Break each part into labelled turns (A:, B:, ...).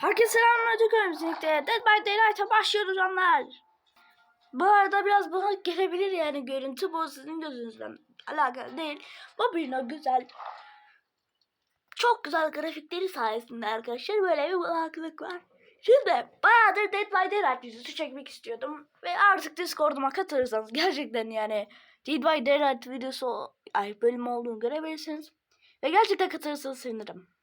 A: Herkese selamünaleyküm. Birlikte Dead by Daylight'a başlıyoruz onlar. Bu arada biraz bana gelebilir yani görüntü bu sizin gözünüzden alakalı değil. Bu bir güzel çok güzel grafikleri sayesinde arkadaşlar böyle bir kulaklık var. Şimdi bayağıdır Dead by Daylight videosu çekmek istiyordum. Ve artık Discord'uma katılırsanız gerçekten yani Dead by Daylight videosu ay bölüm olduğunu görebilirsiniz. Ve gerçekten katılırsanız sevinirim.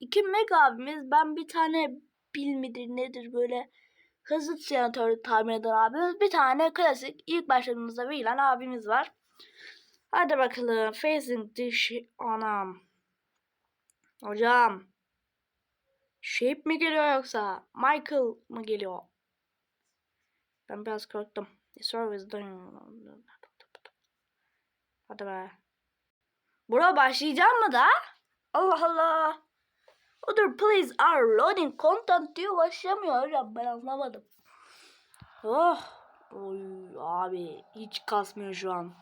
A: İki mega abimiz ben bir tane bil midir nedir böyle hızlı senatörü tahmin eden abimiz. Bir tane klasik ilk başladığımızda verilen abimiz var. Hadi bakalım. Facing dish anam. Hocam. Shape mi geliyor yoksa? Michael mı geliyor? Ben biraz korktum. Service done. Hadi be. Bura başlayacağım mı da? Allah Allah. Other please are loading content diyor başlamıyor hocam ben anlamadım. Oh. Oy abi hiç kasmıyor şu an.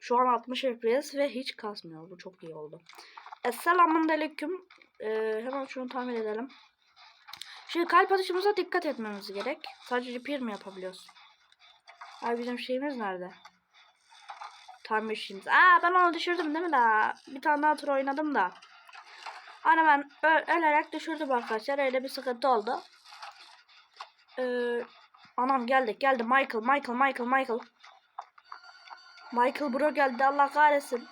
A: Şu an 60 FPS ve hiç kasmıyor. Bu çok iyi oldu. Esselamun aleyküm. Ee, hemen şunu tahmin edelim. Şimdi kalp atışımıza dikkat etmemiz gerek. Sadece repair mi yapabiliyoruz? Abi bizim şeyimiz nerede? Tamir şeyimiz. Aa ben onu düşürdüm değil mi daha? Bir tane daha tur oynadım da. Hani ben ö- ölerek düşürdüm arkadaşlar. Öyle bir sıkıntı oldu. Ee, anam geldi geldi Michael Michael Michael Michael. Michael bro geldi Allah kahretsin.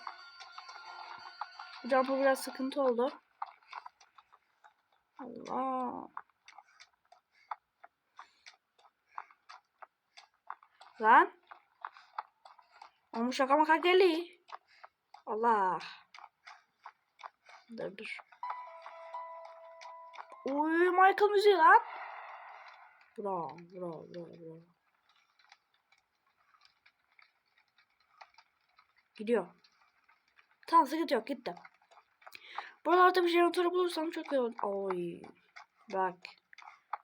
A: Bu biraz sıkıntı oldu. Allah. Lan. Ama şaka maka geliyor. Allah. Dur dur. Uy Michael müziği lan. Bra bra bra bra. Gidiyor. Tamam sıkıntı yok gitti. Buralarda bir jeneratör bulursam çok iyi olur. Oy. Bak.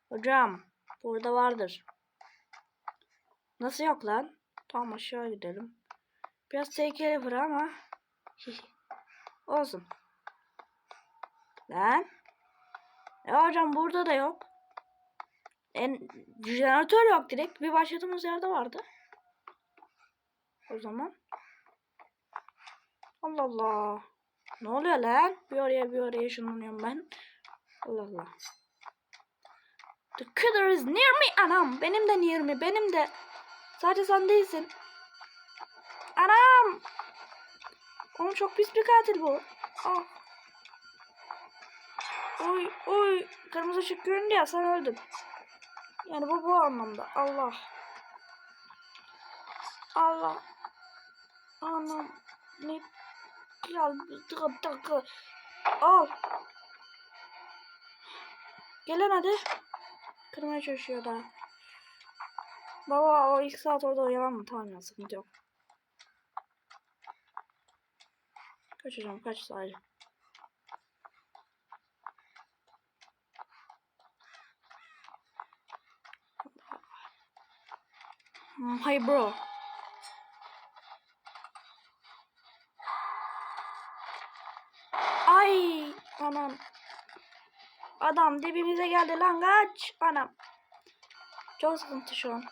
A: Hocam. Burada vardır. Nasıl yok lan? Tamam aşağı gidelim. Biraz tehlikeli bura ama. Olsun. Lan. Ya hocam burada da yok. En jeneratör yok direkt. Bir başladığımız yerde vardı. O zaman. Allah Allah. Ne oluyor lan? Bir oraya bir oraya ışınlanıyorum ben. Allah Allah. The killer is near me. Anam benim de near me. Benim de. Sadece sen değilsin. Anam. Oğlum çok pis bir katil bu. Ah. Oy oy. Kırmızı ışık göründü ya sen öldün. Yani bu bu anlamda. Allah. Allah. Anam. Ne? Tıkı tıkı. Al. Gelen hadi. Kırmaya çalışıyor daha. Baba o ilk saat orada uyanan mı? Tamam ya sıkıntı yok. Kaçacağım kaç sadece. Hey bro. Ay anam. Adam dibimize geldi lan kaç. Anam. Çok sıkıntı şu an.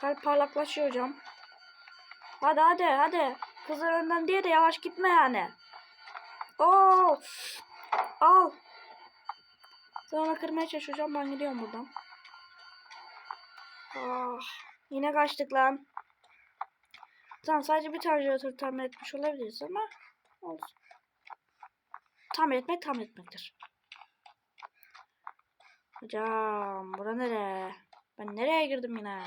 A: Kalp parlaklaşıyor hocam. Hadi hadi hadi. Kızlar önden diye de yavaş gitme yani. Oo. Al. Sonra kırmaya çalışacağım ben gidiyorum buradan. Ah, yine kaçtık lan. Tamam sadece bir tane jeneratör tamir etmiş olabiliriz ama olsun. Tamir etmek tamir etmektir. Hocam bura nere? Ben nereye girdim yine?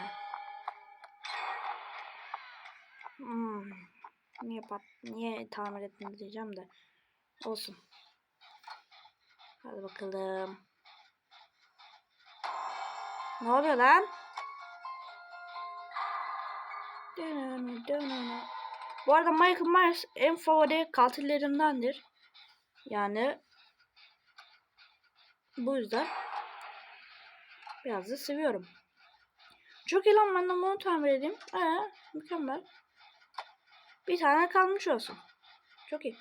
A: Hmm. Niye pat niye tamir ettim diyeceğim de. Olsun. Hadi bakalım. Ne oluyor lan? Bu arada Michael Myers en favori katillerimdendir. Yani bu yüzden biraz da seviyorum. Çok iyi lan ben de bunu tamir edeyim. Ee, mükemmel. Bir tane kalmış olsun. Çok iyi.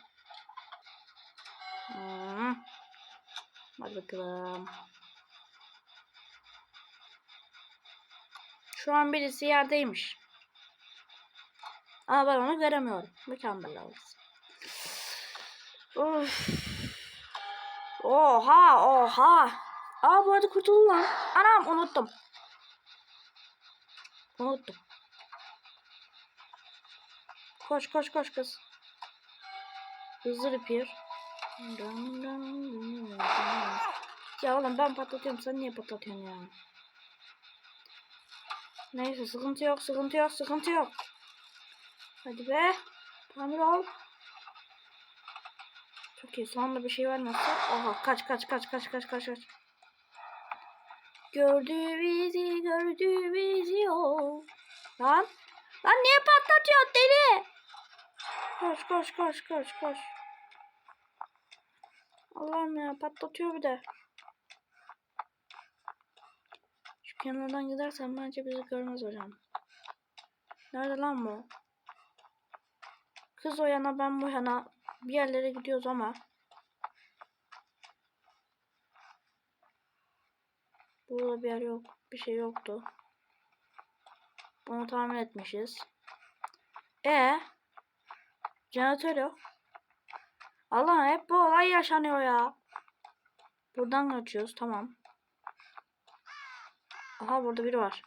A: Hmm. Hadi bakalım. Şu an birisi yerdeymiş. Ama ben onu göremiyorum. Mükemmel olsun. Of. Oha oha. Aa bu arada kurtuldu lan. Anam unuttum. Unuttum. Koş koş koş kız. Hızlı repair. Ya oğlum ben patlatıyorum sen niye patlatıyorsun ya? Neyse sıkıntı yok sıkıntı yok sıkıntı yok. Hadi be. Tamir ol. Çok iyi sonunda bir şey vermezse. Oha kaç kaç kaç kaç kaç kaç kaç. Gördü bizi gördü bizi o. Lan. Lan niye patlatıyor deli? Koş koş koş koş koş. Allah'ım ya patlatıyor bir de. Şu kenardan gidersem bence bizi görmez hocam. Nerede lan bu? Kız o yana ben bu yana bir yerlere gidiyoruz ama. Burada bir yer yok. Bir şey yoktu. Bunu tahmin etmişiz. E Jeneratör yok. Allah hep bu olay yaşanıyor ya. Buradan kaçıyoruz tamam. Aha burada biri var.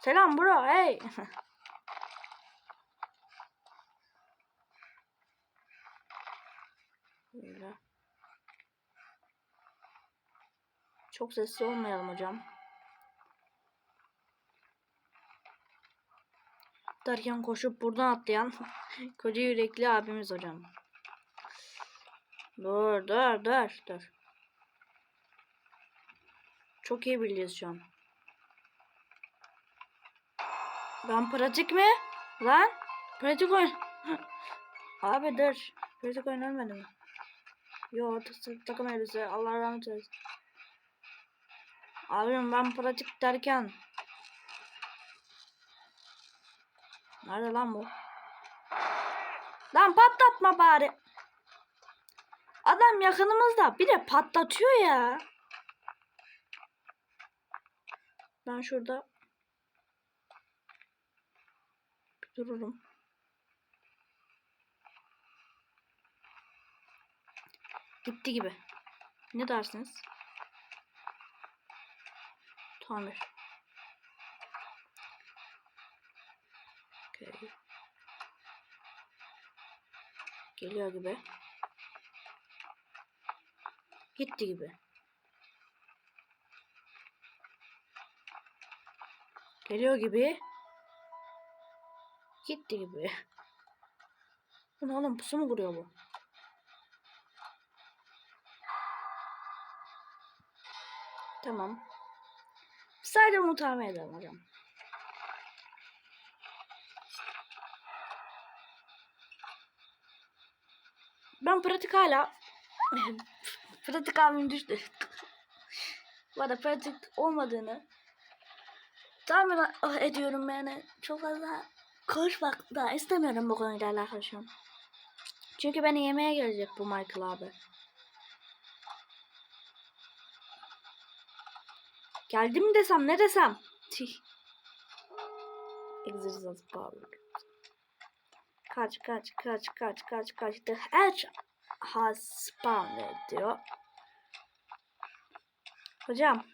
A: Selam bro hey. Böyle. Çok sesli olmayalım hocam. Derken koşup buradan atlayan koca yürekli abimiz hocam. Dur dur dur dur. Çok iyi biliyoruz şu an. Ben pratik mi? Lan pratik oyun. Abi dur. Pratik oyun ölmedi mi? Yo takım elbise Allah rahmet eylesin. Abim ben pratik derken. Nerede lan bu? Lan patlatma bari. Adam yakınımızda bir de patlatıyor ya. Ben şurada dururum. Gitti gibi. Ne dersiniz? Tamir. Okay. Geliyor gibi. Gitti gibi. Geliyor gibi. Gitti gibi. Bu ne oğlum pusu mu kuruyor bu? Tamam. Sadece bunu tahmin edelim hocam. Ben pratik hala pratik abim düştü. Bu arada pratik olmadığını tahmin ediyorum yani. Çok fazla konuşmak da istemiyorum bu konuyla alakalı. Çünkü beni yemeğe gelecek bu Michael abi. Geldim mi desem ne desem? Tih. Exercise power. Kaç kaç kaç kaç kaç kaç. The hedge has spawned diyor. Hocam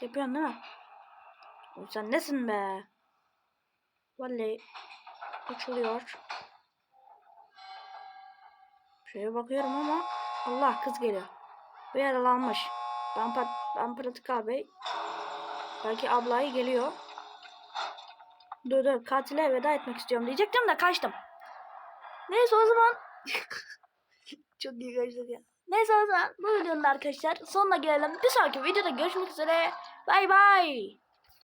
A: yapıyorsun değil mi? Sen nesin be? Vallahi uçuluyor. Şuraya bakıyorum ama Allah kız geliyor. Bir yaralanmış. Ben, pat, ben pratik abi. Belki ablayı geliyor. Dur dur katile veda etmek istiyorum diyecektim de kaçtım. Neyse o zaman. Çok iyi kaçtık ya. Neyse o zaman bu videonun da arkadaşlar sonuna gelelim. Bir sonraki videoda görüşmek üzere. Bay bay.